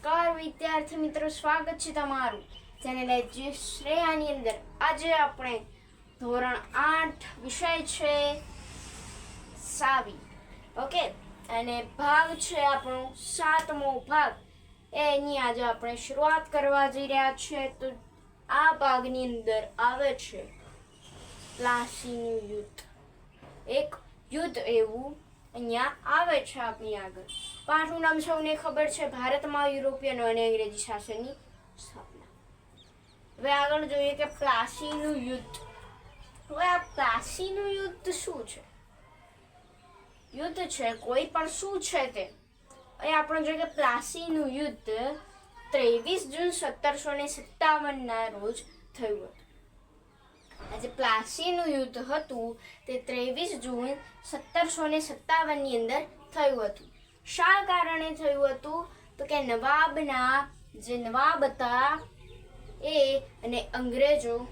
નમસ્કાર વિદ્યાર્થી મિત્રો, સ્વાગત છે તમારું ચેનલ શ્રેયાની અંદર આજે આપણે ધોરણ આઠ વિષય છે સાવી ઓકે? અને ભાગ છે આપણો સાતમો ભાગ. એની આજે આપણે શરૂઆત કરવા જઈ રહ્યા છીએ તો આ ભાગની અંદર આવે છે પ્લાસીનું યુદ્ધ. એક યુદ્ધ એવું અહીંયા આવે છે આપણી આગળ. પાંચમું નામ સૌને ખબર છે, ભારતમાં યુરોપિયન અને અંગ્રેજી શાસનની સ્થાપના. હવે આગળ જોઈએ કે પ્લાસીનું યુદ્ધ. હવે આ પ્લાસીનું યુદ્ધ શું છે? યુદ્ધ છે, કોઈ પણ શું છે તે? અહીં આપણે જોઈએ કે પ્લાસીનું યુદ્ધ ત્રેવીસ જૂન સત્તરસો ને સત્તાવનના રોજ થયું હતું. આજે પ્લાસીનું યુદ્ધ હતું તે ત્રેવીસ જૂન સત્તરસો ને સત્તાવનની અંદર થયું હતું. શા કારણે થયું હતું? તો કે નવાબના, જે નવાબ હતા એ અને અંગ્રેજો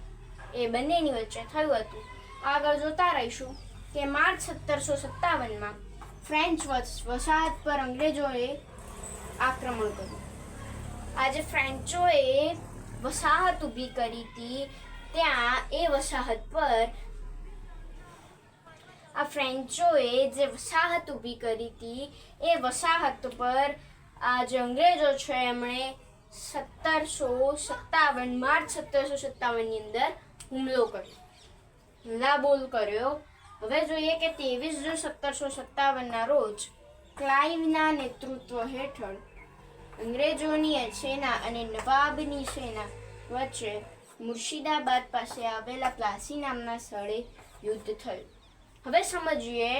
એ બંનેની વચ્ચે થયું હતું. આગળ જોતા રહીશું કે માર્ચ સત્તરસો સત્તાવનમાં ફ્રેન્ચ વસ- વસાહત પર અંગ્રેજોએ આક્રમણ કર્યું. આજે ફ્રેન્ચોએ વસાહત ઊભી કરી હતી ત્યાં એ વસાહત પર આ ફ્રેન્ચોએ જે વસાહત ઊભી કરી હતી, એ વસાહત પર આ જે અંગ્રેજો છે એમણે સત્તરસો સત્તાવન, માર્ચ સત્તરસો સત્તાવનની અંદર હુમલો કર્યો. હુમલાબોલ કર્યો. હવે જોઈએ કે ત્રેવીસ જૂન સત્તરસો સત્તાવનના રોજ ક્લાઇવના નેતૃત્વ હેઠળ અંગ્રેજોની સેના અને નવાબની સેના વચ્ચે મુર્શિદાબાદ પાસે આવેલા પ્લાસી નામના સ્થળે યુદ્ધ થયું. હવે સમજીએ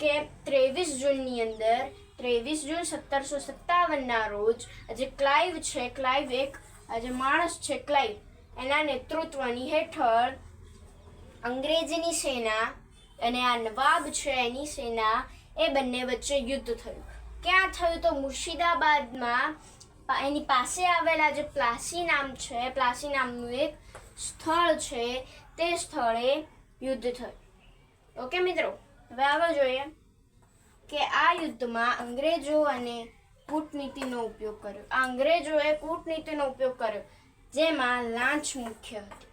કે ત્રેવીસ જૂનની અંદર, ત્રેવીસ જૂન સત્તરસો સત્તાવનના રોજ આજે ક્લાઇવ છે, ક્લાઇવ એક આજે માણસ છે, ક્લાઇવ. એના નેતૃત્વની હેઠળ અંગ્રેજીની સેના અને આ નવાબ છે, એની સેના એ બંને વચ્ચે યુદ્ધ થયું. ક્યાં થયું તો મુર્શિદાબાદમાં એની પાસે આવેલા જે પ્લાસી નામ છે પ્લાસી નામનું એક સ્થળ છે, તે સ્થળે યુદ્ધ થયું. ઓકે મિત્રો? હવે આગળ જોઈએ કે આ યુદ્ધમાં અંગ્રેજો અને કૂટનીતિનો ઉપયોગ કર્યો. અંગ્રેજોએ કૂટનીતિનો ઉપયોગ કર્યો, જેમાં લાંચ મુખ્ય હતી.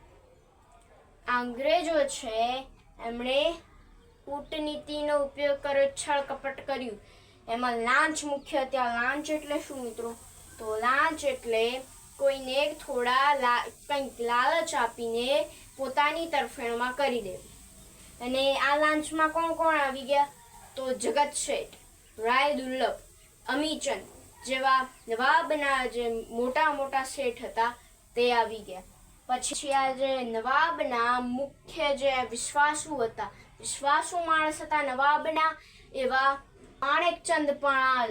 અંગ્રેજો છે, એમણે કૂટનીતિનો ઉપયોગ કર્યો, છળ કપટ કર્યું. એમાં લાંચ મુખ્ય હતી. આ લાંચ એટલે શું મિત્રો? તો લાંચ એટલે કોઈને થોડા કંઈક લાલચ આપીને પોતાની તરફેણમાં કરી દેવું અને આ લાંચમાં કોણ કોણ આવી ગયા? તો જગત શેઠ, રાય દુર્લભ, અમીચંદ જેવા નવાબના જે મોટા મોટા શેઠ હતા તે આવી ગયા. પછી આ જે નવાબના મુખ્ય જે વિશ્વાસુ હતા, વિશ્વાસુ માણસ હતા નવાબના એવા માણેકચંદ પણ આ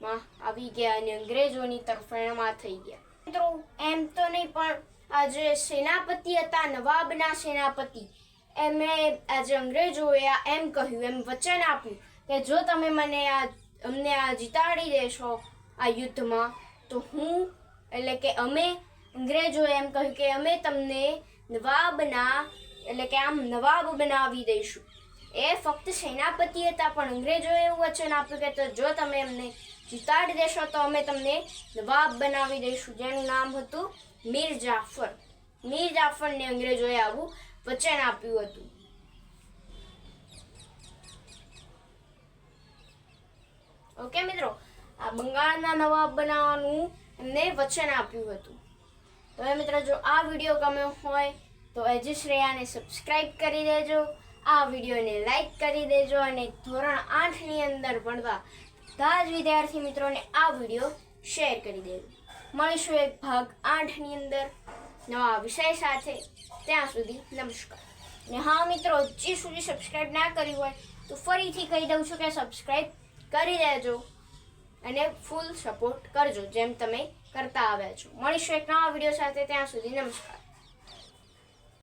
લાંચમાં આવી ગયા અને અંગ્રેજોની તરફેણમાં થઈ ગયા. મિત્રો, એમ તો નહીં, પણ આ જે સેનાપતિ હતા, નવાબના સેનાપતિ. એમણે આજે અંગ્રેજોએ એમ કહ્યું, એમ વચન આપ્યું કે જો તમે મને આ, અમને આ જીતાડી દેશો આ યુદ્ધમાં, તો હું, એટલે કે અમે, અંગ્રેજોએ એમ કહ્યું કે અમે તમને નવાબના, એટલે કે આમ નવાબ બનાવી દઈશું. એ ફક્ત સેનાપતિ હતા, પણ અંગ્રેજોએ એવું વચન આપ્યું કે તો જો તમે અમને જીતાડી દેશો, તો અમે તમને નવાબ બનાવી દઈશું. જેનું નામ હતું મીર જાફર. મીર જાફરને અંગ્રેજોએ આવું વચન આપ્યું હતું. ઓકે મિત્રો? આ બંગાળના નવાબ બનાવવાનું એમને વચન આપ્યું હતું. તો મિત્રો, જો આ વીડિયો ગમ્યો હોય, તો એજી શ્રેયાને સબસ્ક્રાઈબ કરી દેજો. આ વિડીયોને લાઈક કરી દેજો અને ધોરણ આઠની અંદર ભણવા બધા જ વિદ્યાર્થી મિત્રોને આ વીડિયો શેર કરી દેજો. મળીશું એક ભાગ આઠની અંદર. નવા વિષય સાથે. ત્યાં સુધી નમસ્કાર. ને હા મિત્રો જે સુધી સબસ્ક્રાઈબ ના કર્યું હોય તો ફરીથી કહી દઉં છું કે સબસ્ક્રાઈબ કરી દેજો અને ફૂલ સપોર્ટ કરજો, જેમ તમે કરતા આવ્યા છો. મળીશું એક નવા વીડિયો સાથે. ત્યાં સુધી નમસ્કાર.